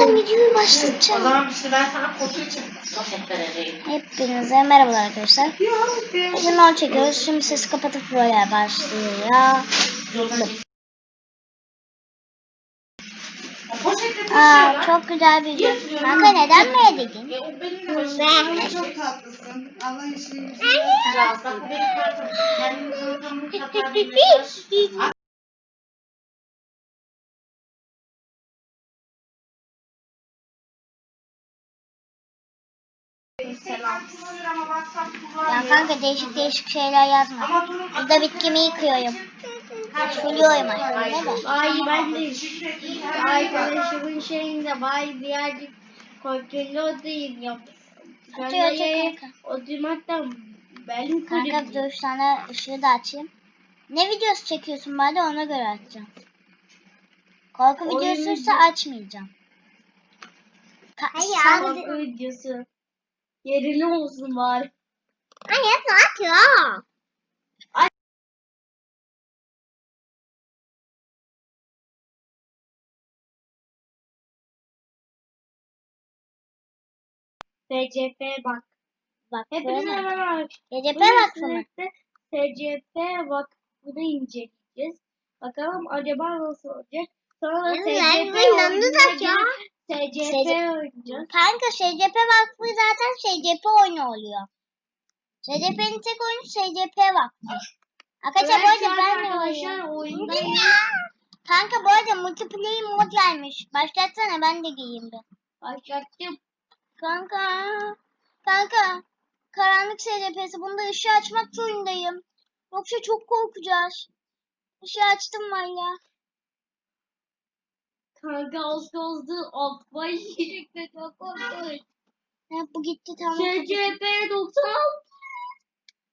Birazdan videoyu O başlatacağım. zaman işte ben sana kodu için poşet vereceğim. Hepinize merhabalar arkadaşlar. Bugün on çekiyoruz. Şimdi sesi kapatıp böyle başlıyor. Poşetle Aa, çok güzel bir video. Kanka neden mi dedin? E, o başım. Çok tatlısın. Allah işini Ya bak benim. Ama WhatsApp Ya kanka değişik değişik şeyler yazma. Burada bitkimi yıkıyorum. Suluyorum aslında da. Ay ben de arkadaşımın şeyinde bay birazcık kontrollü odayım yap. Atıyor, atıyor kanka. oturmaktan Kanka kırık. dur sana ışığı da açayım. Ne videosu çekiyorsun bari ona göre açacağım. Korku videosuysa video- açmayacağım. Ka Hayır sen- Korku videosu. Gerilim olsun bari. Hayır ne yapıyor? SCP bak. Bak Hepinize merhaba. Vakfı mı? birlikte SCP vakfını inceleyeceğiz. Bakalım acaba nasıl olacak. Sonra da ben oyununa SCP SC oynayacağız. Kanka SCP vakfı zaten SCP oyunu oluyor. SCP'nin tek oyunu SCP vakfı. Arkadaşlar bu arada ben de oynuyorum. Kanka bu arada multiplayer mod gelmiş. Başlatsana ben de gireyim bir. Başlattım. Kanka. Kanka. Karanlık SCP'si. Bunda ışığı açmak zorundayım. Yoksa çok korkacağız. Işığı açtım valla. Kanka az kaldı. Alt baş yiyecekti. Çok korkunç. Ha, bu gitti tamam. SCP 96.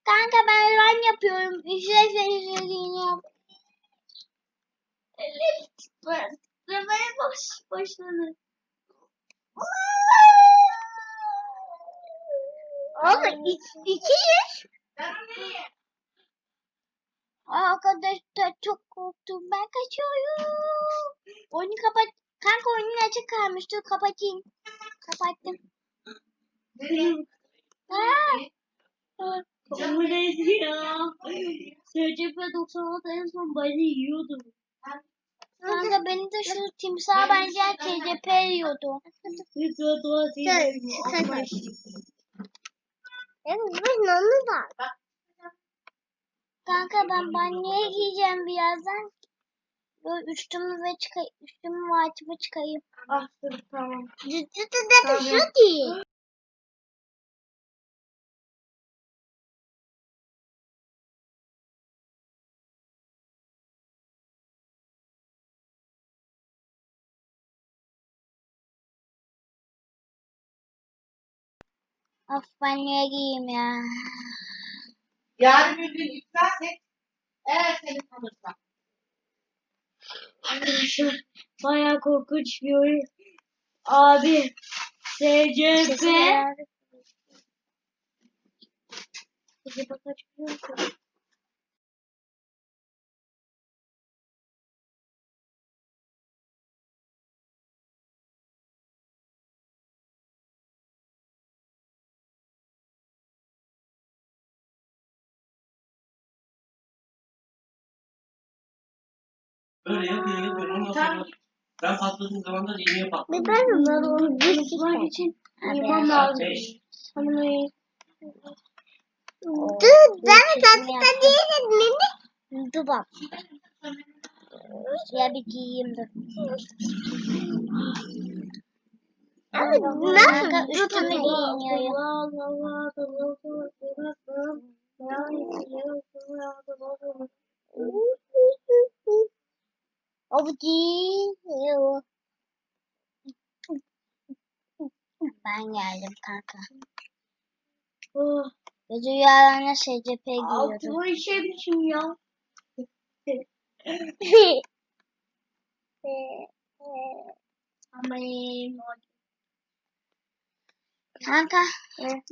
Kanka ben run yapıyorum. Ücret vereceğini yap. Evet. Titremeye baş, başladı. Oğlum. Ben nereye? Arkadaşlar çok korktum. Ben kaçıyorum. Oyunu kapat. Kanka oyunun açık kalmış. Dur kapatayım. Kapattım. Neydi ya? SCP 96 en son beni yiyordu. kanka beni de şu timsah bence TCP yiyordu. Kanka ben banyoya giyeceğim birazdan. Böyle üstümü ve çıkayım. Üstümü ve altımı çıkayım. Ah dur tamam. Ciddi de şu değil. Of banyoya giyeyim ya. Yarın bir gün yüklersek eğer seni tanırsam. Arkadaşlar bayağı korkunç bir oyun. Abi SCP. SCP kaç biliyor musun? Böyle yapıyor yapıyor ondan sonra ben patladığım zaman da iğneye patladım. Ben onları onu bir Unutmak için abi. lazım. Hani Dur ben tatlıda değilim mimi. Dur bak. Ya bir giyeyim dur. Abi nasıl üstümü giyiniyorum. O bu değil. O. Ben geldim kanka. Oh, Ve rüyalarına SCP giyiyordum. altıma işemişim ya. Aman. Kanka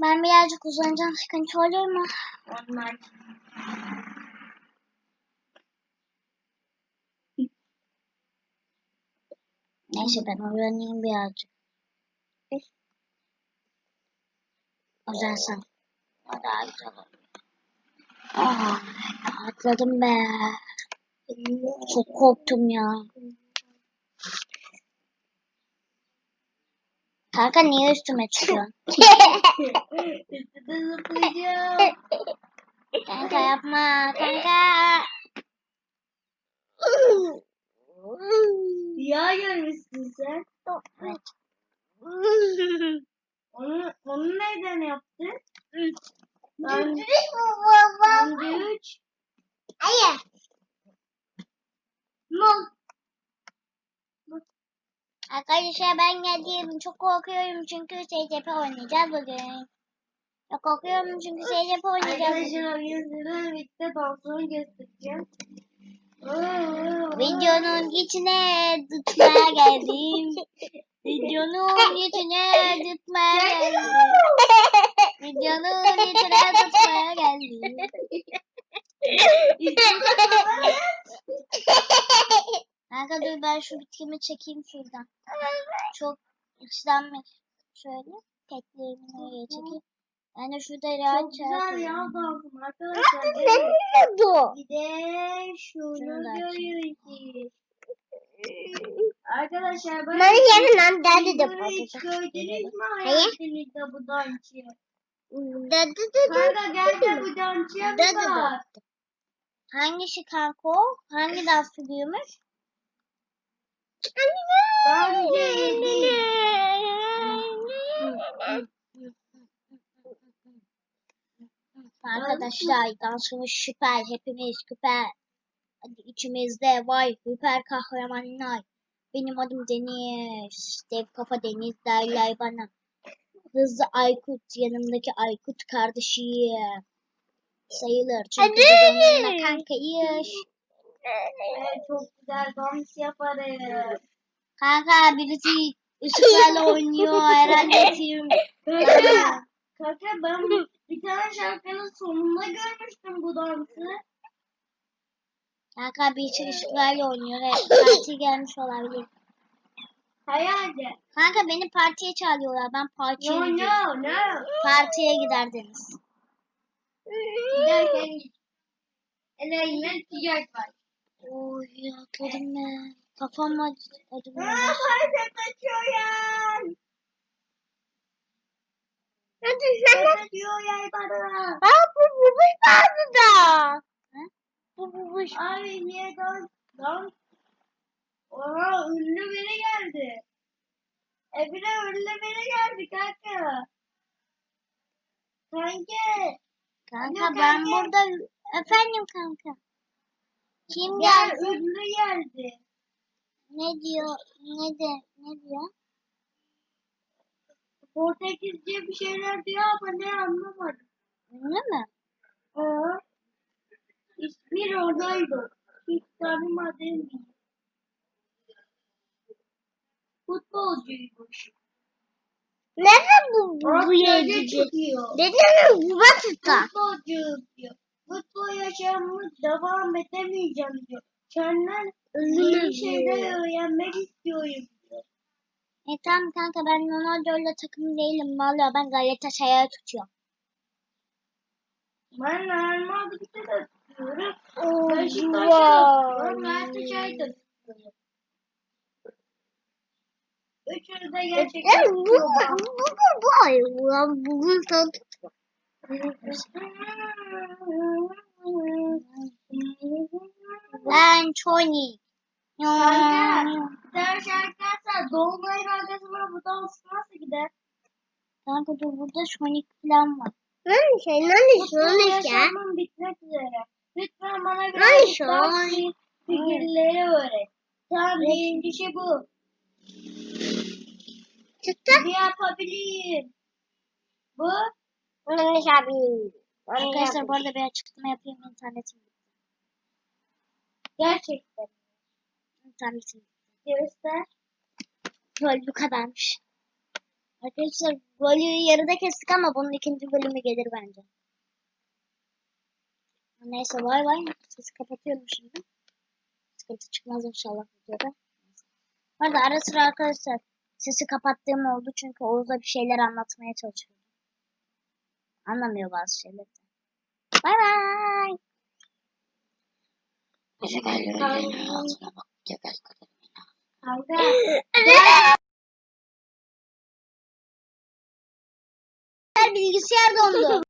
ben birazcık uzanacağım sıkıntı olur mu? Onlar. Neyse ben öğreneyim birazcık. Özelsen. O daha güzel olur. Ah, atladım be. Çok korktum ya. Kanka niye üstüme çıkıyorsun? Üstüne zıplayacağım. Kanka yapma. Kanka. Rüya görmüşsün sen. Onu, onu neden yaptın? Ben, baba. sandviç. Hayır. Mol. Arkadaşlar ben geldim. Çok korkuyorum çünkü SCP oynayacağız bugün. Çok korkuyorum çünkü SCP oynayacağız. Arkadaşlar yüzüne birlikte dansını göstereceğim. Videonun içine tutmaya geldim. Videonun içine tutmaya geldim. Videonun içine tutmaya geldim. Kanka dur ben şu bitkimi çekeyim şuradan. Çok içlenmiş. Şöyle teklerimi oraya çekeyim. De şurada rahat Çok güzel ya dansım arkadaşlar. oldu? Bir de şunu Şunu görüyoruz. Arkadaşlar ben Bunların yanından derdi de hiç gördünüz mü hayatınızda bu dansçı? Dadı dadı. Kanka gel de bu dansçıya bir bak. Hangisi kanka o? Hangi dans figürmüş? Dansçı değil. Arkadaşlar dansımız süper. Hepimiz süper. Hadi içimizde vay süper kahramanlar. Benim adım Deniz. Dev kafa Deniz derler bana. Hızlı Aykut yanımdaki Aykut kardeşim. Sayılır. Çünkü onunla kankayız. Evet, çok güzel dans yaparız. Kanka birisi ışıklarla oynuyor herhalde. Kanka, kanka ben bir tane şarkının sonunda görmüştüm bu dansı. Kanka birisi ışıklarla oynuyor. Evet, parti gelmiş olabilir. Hayalde. Kanka beni partiye çağırıyorlar. Ben partiye No gidiyorum. no no. Partiye giderdiniz. Giderken. Eline sıcak var. Oy atladım ben. Kafam acı- acımıyor. Aa, hareket açıyorsun. Hareket açıyor yay bana. Aa bu bu bu vardı da. Bu bu bu. Abi niye dans? Dans. Oha ünlü biri geldi. Evine ünlü biri geldi kanka. Kanka. Kanka ben kanka. burada efendim kanka. Kim Gel geldi? ünlü geldi. Ne diyor? Ne de ne diyor? Portekizce bir şeyler diyor ama ne anlamadım. Ünlü mü? Aa. İsmi Ronaldo. Hiç tanımadığım biri. Futbolcuymuş. Nerede bu bu, bu Ortaya yedi? çıkıyor. Dedim bu batıta. Futbolcuyum diyor. Futbol yaşamımı devam edemeyeceğim diyor. Senden yeni şeyler öğrenmek istiyorum. E tamam kanka ben Ronaldo'yla takım değilim. Vallahi ben Galatasaray'ı tutuyorum. Ben Real Madrid'de de tutuyorum. Oh, Beşiktaş'ta da tutuyorum. Galatasaray'da da tutuyorum. Üçünü de gerçekten bu bu tutuyorum. bu bu bu ay ulan bugün tadı. Ben Tony. Kanka, sen şarkılarsan Dolunay'ın arkasına bu dans nasıl gider? Kanka dur burada Sonic falan var. Lan şey lan Futbol yaşamım bitmek üzere. Lütfen bana birazcık şu fi- figürleri öğret. Tamam birincisi bu. Çıktı. Bir yapabilirim. Bu. Yanlış abi. Arkadaşlar bu arada bir açıklama yapayım internetim. Gerçekten. İnternetim. bitti. Göster. Rol bu kadarmış. Arkadaşlar rolü yarıda kestik ama bunun ikinci bölümü gelir bence. Neyse bay bay. Sesi kapatıyorum şimdi. Sıkıntı çıkmaz inşallah videoda. Arada ara sıra arkadaşlar sesi kapattığım oldu çünkü Oğuz'a bir şeyler anlatmaya çalışıyorum. Anlamıyor bazı şeyleri. Bay bay. Kanka. Bilgisayar dondu.